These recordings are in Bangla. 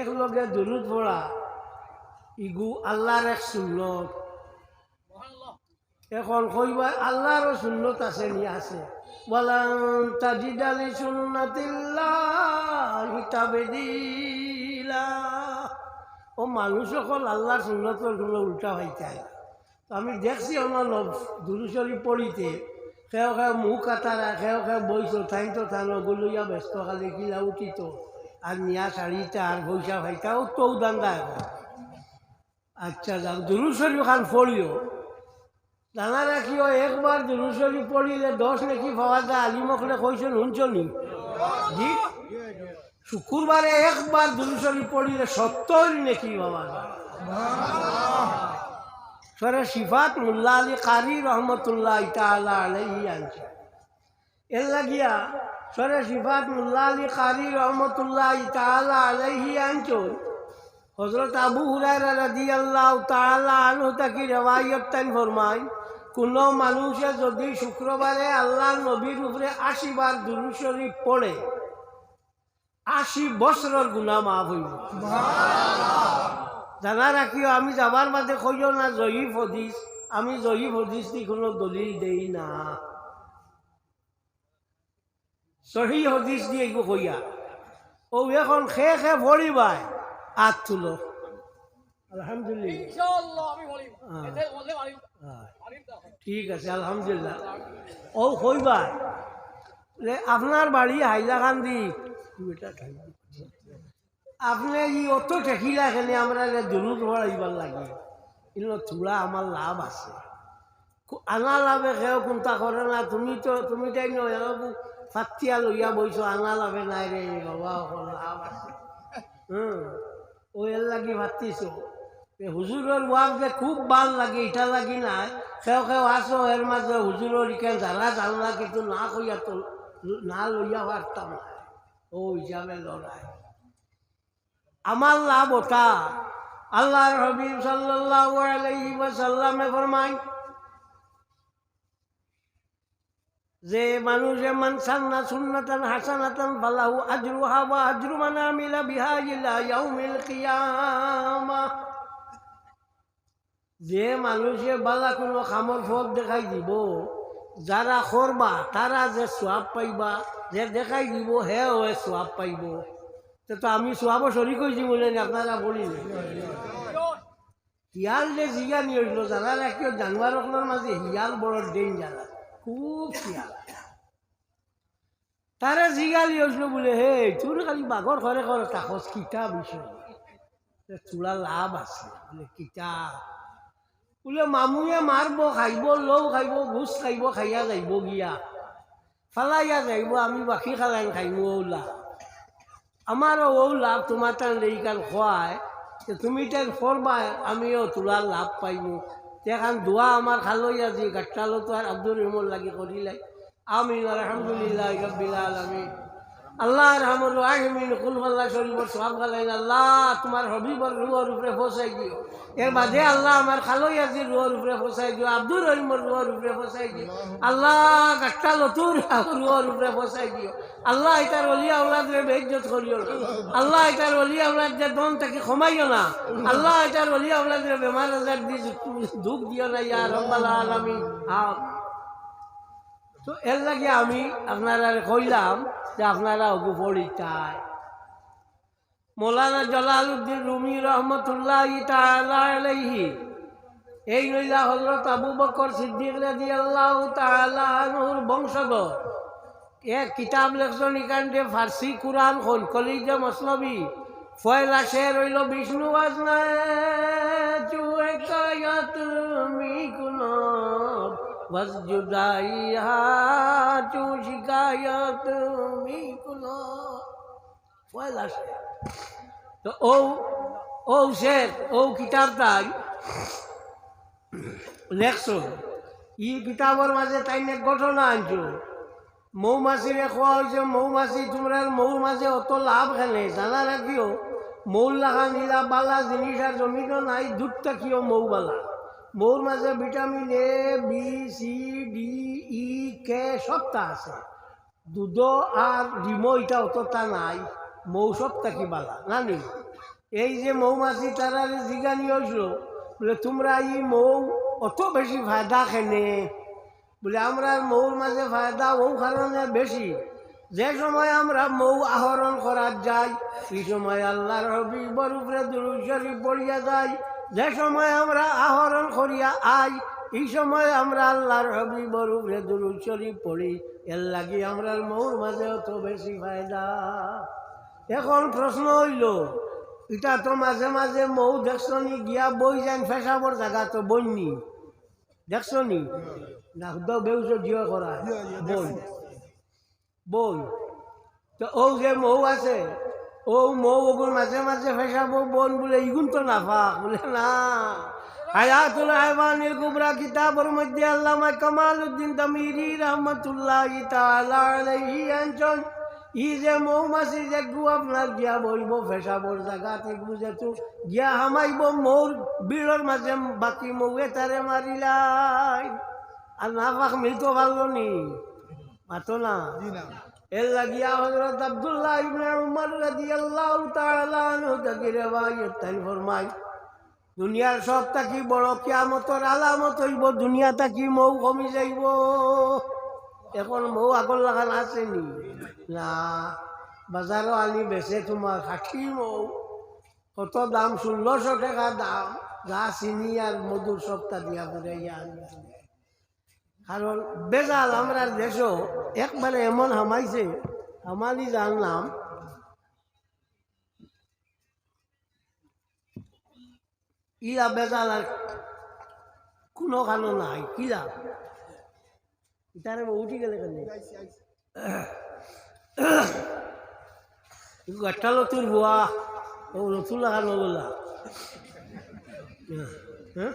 এক লগে দরুদ পড়া ইগু আল্লাহর এক সুন্নত। এখন কইবা আল্লাহরও সুন্নত আছে নি? আছে। বলান তাজিদালি সুন্নাতিল্লাহ তাবেদিলা। ও মানুষ সকল আল্লাহর সুন্নতর কোনো উল্টা হইতায় আমি দেখছি আমার দুরুশরী পড়িতে সেও সেও মুখ কাটারা সেও সেও বইছ ঠাইন তো থান ব্যস্ত খালি কিলা উঠিত। আর নিয়া শাড়িটা আর পয়সা ভাইটাও তো দান্দা আচ্ছা যাক দুরুশরী খান পড়িও। জানা রাখিও, একবার দুরুশরী পড়িলে দশ নাকি পাওয়া যায় আলিমকলে কইছেন শুনছনি শুক্রবারে একবার দুরুশরী পড়িলে সত্তর নাকি পাওয়া যায়। সরে সিফাত মুল্লা আলী কারি রহমতুল্লাহ তালা আলাইহি আনছে এর লাগিয়া সরে সিফাত মুল্লা আলী কারি রহমতুল্লাহ তালা আলাইহি আনছো। হজরত আবু হুরায়রা রাদিয়াল্লাহু তাআলা আনহু তাকি রেওয়ায়ত তাই ফরমায় কোন মানুষে যদি শুক্রবারে আল্লাহ নবীর উপরে আশি বার দুরূদ শরীফ পড়ে আশি বছরের গুনাহ মাফ হইব। জানা রাখিও আমি যাবার বাদে কইও না জয়ীফ হদিস আমি জয়ীফ হদিস কোনো দলিল দেই না। সহি হদিস দিয়ে এগু কইয়া ও এখন খে খে ভরিবাই আত তুলো। আলহামদুলিল্লাহ। ঠিক আছে আলহামদুলিল্লাহ। ও লে আপনার বাড়ি হাইলাকান্দি। আপনি ই অত ঠেকিলা খেলে আমরা দূরত ভরাইবার লাগে। কিন্তু থোড়া আমার লাভ আছে। আনা লাভে সেও কোনটা করে না তুমি তো তুমি তাই নয় ফাটিয়া লইয়া বইছো আনা লাভে নাই রে, বাবা লাভ আছে। হুম এর লাগি ভাতিছো হুজুরের ওয়াক যে খুব ভালো লাগে, ইটা লাগি নাই। সেও সেও আসো এর মাঝে হুজুরের ইকে জানা জানলা কিন্তু না কইয়া তো, না লইয়া পারতাম না ও হিসাবে লড়াই আমার লাভ ওটা আল্লাহর হবিব সাল্লাল্লাহু আলাইহি ওয়াসাল্লামে ফরমায় যে মানুষে মান সান্না সুন্নাতান হাসানাতান ফালাহু আজরুহা ওয়া আজরু মান আমিলা বিহা ইলা ইয়াউমিল কিয়ামাহ যে মানুষে বালা কোনো খামর ফল দেখাই দিব, যারা করবা তারা যে সোয়াব পাইবা, যে দেখাই দিব হে ওয়ে সোয়াব পাইব। তো আমি সোয়াবও সরি কইছি বলে আপনারা বলিলে শিয়াল যে জিগা নিয়ে হইল জানা রাখিও জানুয়ারকলের মাঝে শিয়াল বড় ডেঞ্জার খুব শিয়াল তারে জিগালি হইছিল বলে, হে তোর খালি বাঘর ঘরে ঘরে কাগজ কিতাব বিষয় চূড়া লাভ আছে, বলে কিতাব বোলে, মামুয়ে মারব খাইব, লৌ খাইব ঘোষ খাইব, খাইয়া যাইব গিয়া। ফালাইয়া যাইব, আমি বাকী খালাই খাইব ওলা আমার ও লাভ তোমার তার লেইকান খোয়ায় তুমি তার ফরবায় আমিও তোলার লাভ পাইব এখন দোয়া আমার খালই আজি গাট্টালো তো আর আব্দুর রহমান লাগি করিলাই আমিন আলহামদুলিল্লাহ রব্বিল আলামিন আল্লাহ রহমর রাহিমিন কুলফাল্লাহ শরীফর গালাইন, আল্লাহ, তোমার হবিবর উপরে ফসাই দিও। এর আল্লাহ আমার খালই আজি রুহর উপরে ফসাই দিও, আব্দুর রহিমর রুহর উপরে ফসাই দিও। আল্লাহ, গাট্টা লতুর রুহর উপরে ফসাই দিও। আল্লাহ এটার অলিয়া আউলাদরে বেজ্জত করিও না। আল্লাহ এটার অলিয়া যে দন তাকে ক্ষমাইও না। আল্লাহ এটার অলিয়া আউলাদরে বেমার আজার দি দুঃখ দিও না, ইয়া রব্বাল আলামিন। হ্যাঁ তো এর লাগে আমি আপনারা কইলাম যে আপনারা ওগু পড়িতায় মৌলানা জলালউদ্দিন রুমি রহমতুল্লাহ এই নইলা হজরত আবু বকর সিদ্দিক রাজি আল্লাহ তালাহুর বংশধর। এক কিতাব লেখছেন ইকান্তে ফার্সি কোরআন হল কলিজা মসলবি ফয়লা শের রইল বিষ্ণু বাজনা চুয়ে কুনব वसजुदाइहा चू शिकायत मी कुलो পয়লা শের তো ও ও শের ও কিতাবটাই লেখছো ই কিতাবর মাঝে তাই এক ঘটনা আনছো মৌমাছিরে খোয়া হয়েছে মৌমাছি তোমরা মৌমাছি অত লাভ খেলে জানা রাখিও মৌ লাগা নীলা বালা জিনিস আর জমিনও নাই দুধ থাকিও মৌ বালা মৌর মাঝে vitamin A B C D E K সবটা আছে। দুধ আর ডিমো এটা অতটা নাই মৌ সব থাকি বালা, না নি? এই যে মৌমাছি তারা জিগানি হয়েছিল, বলে তোমরা এই মৌ অত বেশি ফায়দা খেনে বলে আমরা মৌর মাঝে ফায়দা ও কারণে বেশি। যে সময় আমরা মৌ আহরণ করার যাই, এই সময় আল্লাহর হবিবর উপরে দুরুশরী পড়িয়া যাই। যে সময় আমরা আহরণ করিয়া আই এই সময় আমরা আল্লাহর হবিবর উপরে দুরুশরী পড়ি। এর লাগি আমরা মৌর মাঝে অত বেশি ফায়দা। এখন প্রশ্ন হইল এটা তো মাঝে মাঝে মৌ দেখছনি গিয়া বই যান ফেসাবর জায়গা তো বইনি। দেখছনি? না হুদাও বেউস জিও করা বই। বই। তো ও যে মৌ আছে ও মৌ ওগুন মাঝে মাঝে ফেসাব বন বলে, ইগুন তো নাফা। বলে, না। হায়াতুল হাইওয়ানিল কুবরা কিতাবের মধ্যে আল্লামা কামাল উদ্দিন তামিরি রহমতুল্লাহ তাআলা আলাইহি ই যে মৌমাছি যে গু আপনার গিয়া বইব ফেসাবর জায়গাতে বুঝে তো গিয়া হামাইব, মৌর বিড়র মাঝে বাকি মৌয়ে তারে মারিলাই। আর না পাক মিলতো পারল নি। মাতো না। দুনিয়ার সব থাকি বড়? কিয়ামতর আলামত হইব দুনিয়া থাকি মৌ কমি যাইব? এখন মৌ আগর লাগান আসেনি না? বাজারও আনি, বেচে তোমার ষাঠি মৌ। কত দাম? ষোলোশো টাকা দাম। যা চিনি আর মধুর সপ্তাহ দিয়া পড়ে আনি। কারণ বেজাল আমরা দেশও একবারে এমন হামাইছে হামালি জানলাম। ইয়া বেজাল আর কোনো কানো নাই কিরা ইতারে উঠি গেলে কেন? একটা লতুর বুয়া ও লতুর লাগানো বললা হ্যাঁ।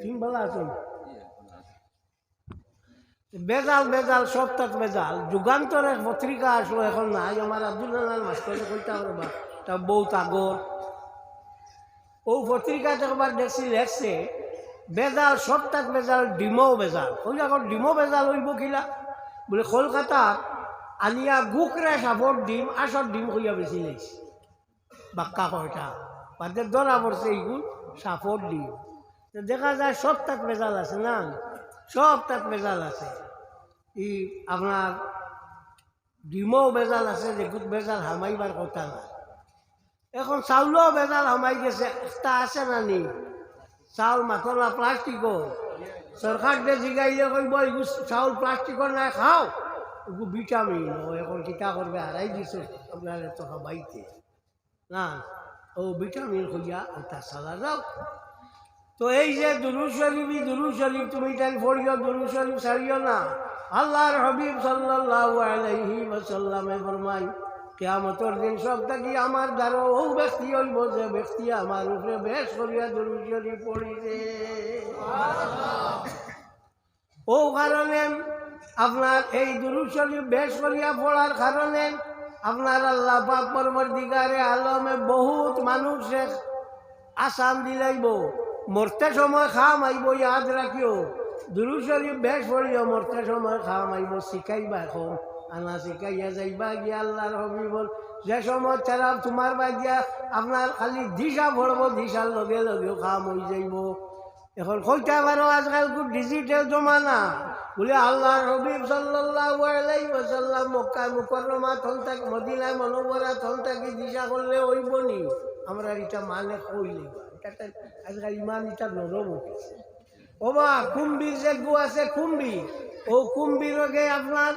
তুমি ভালো আছো বেজাল বেজাল সব তাক বেজাল। যুগান্তরের পত্রিকা আসলো এখন নাই। আমার আব্দুল মাস্টারে কইতে হবে বা তা বহুত আগর ও পত্রিকা একবার দেখছি, লেখছে, বেজাল সব তাক বেজাল, ডিমও বেজাল। ওই আগর ডিমও বেজাল হইব কিলা? বলে, কলকাতার আনিয়া গুকরে সাপর ডিম আসর ডিম হইয়া বেশি লেগছে বাক্কা কয়টা? বাদের ধরা পড়ছে এইগুলো সাপর ডিম দেখা যায় সব তাক বেজাল আছে না? সব তাক বেজাল আছে। ই আপনার ডিমও বেজাল আছে যেগুত বেজাল হামাইবার কথা না এখন চাউলও বেজাল হামাই গেছে একটা আছে না নি? চাউল মাথলা প্লাষ্টিকও সরকার যে জিগাইলে কইব এগু চাউল প্লাষ্টিকর নাই, খাও। এগু ভিটামিন ও এখন কিতা করবে হারাই দিছে আপনার তো খাবাইতে না ও ভিটামিন খুঁজা ওটা সালা যাও তো এই যে দুরু শরীফই দুরু শরীফ, তুমি তাই পড়িও, দুরু শরীফ ছাড়িও না। আল্লাহর হবিব সাল্লাল্লাহু আলাইহি ওয়াসাল্লামে ফরমাই কেয়ামতর দিন সব থাকি আমার দ্বারা ও ব্যক্তি হইব যে ব্যক্তি আমার উপরে বেশ করিয়া দুরু শরীফ পড়িছে? ও কারণে আপনার এই দুরু শরীফ বেশ করিয়া পড়ার কারণে আপনার আল্লাহ পাক পরবর্তীকারে আলমে বহুত মানুষে আসাম দিলাইব। মরতে সময় খাম আইব ইয়াদ রাখিও দুরু শরীফ বেশ পড়িও মরতে সময় খাম আইব শিখাইবা এখন। আনা শিখাইয়া যাইবা, গিয়া আল্লাহর হবিবল। যে সময় তারা তোমার বা গিয়া আপনার খালি দিশা ভরব দিশার লগে লগেও খাম হয়ে যাইব। এখন কইটা বারো আজকাল খুব ডিজিটাল জমানা। বলে আল্লাহর আলাইহি ওয়াসাল্লাম মক্কা মুকররমা থন থাকি মদিনায় মনোবরা থন থাকি দিশা করলে হইব নি আমরা এটা মানে কইলে আজকাল ইমান এটা নরম উঠেছে ওবা কুম্ভীর যে গু আছে কুম্ভীর ও কুম্ভীরকে আপনার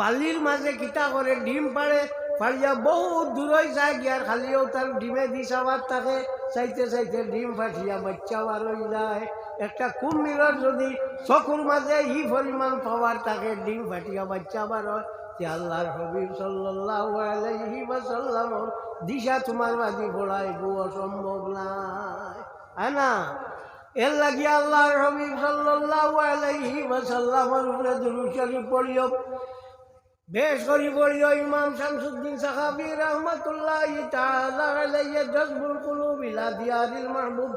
বালির মাঝে কিতা করে, ডিম পাড়ে পাড়িয়া বহুত দূরই যায় গিয়ার খালিও তার ডিমে দি সাবার থাকে। চাইতে চাইতে ডিম ফাটিয়া বাচ্চা বার হয়ে যায়। একটা কুম্ভীরের যদি চকুর মাঝে ই পরিমাণ পাওয়ার থাকে, ডিম ফাটিয়া বাচ্চা বার তে আল্লাহর হবিব সাল্লাল্লাহু আলাইহি ওয়াসাল্লামর দিশা তোমার পড়ায় গো অসম্ভব নাই। হ্যাঁ না? এর লাগি আল্লাহর হবিব সাল্লাল্লাহু আলাইহি ওয়াসাল্লামের উপরে দুরূদ শরীফ পড়িও। বেশ করি পড়িও ইমাম শামসুদ্দিন সাহাবী রাহমাতুল্লাহি তাআলা আলাইহি জজবুল কুলুব। ইলা দিয়ারিল মাহবুব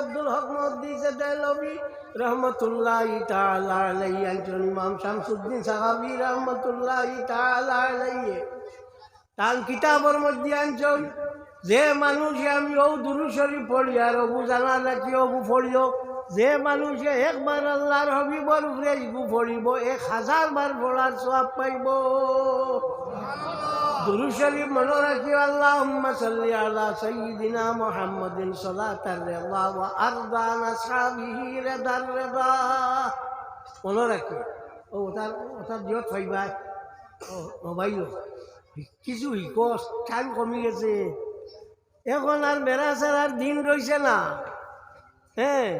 আব্দুল হক মুহাদ্দিস দেলবি রহমতুল্লাহি তাআলা আলাইহি, একজন ইমাম শামসুদ্দিন সাহাবী রহমতুল্লাহি তাআলা আলাইহি। তার কিতাবর মধ্যে আনছন যে মানুষে আমি ও দুরু শরীফ পড়ি আর অবু জানা রাখি অবু পড়িও, যে মানুষে একবার আল্লাহর হবিবর উপরে পড়িব, এক হাজার বার পড়ার সব পাইব। দুরু শরীফ মনে রাখি আল্লাহ সাল্লি আলা সঈদিনা মোহাম্মদিন মনে রাখি, ও ওটার ওটার দিয়ত পাইবাই ও মোবাইল, কিছু শিকস টাইম কমি গেছে। এখন আর বেড়া ছাড়ার দিন রয়েছে না। হ্যাঁ।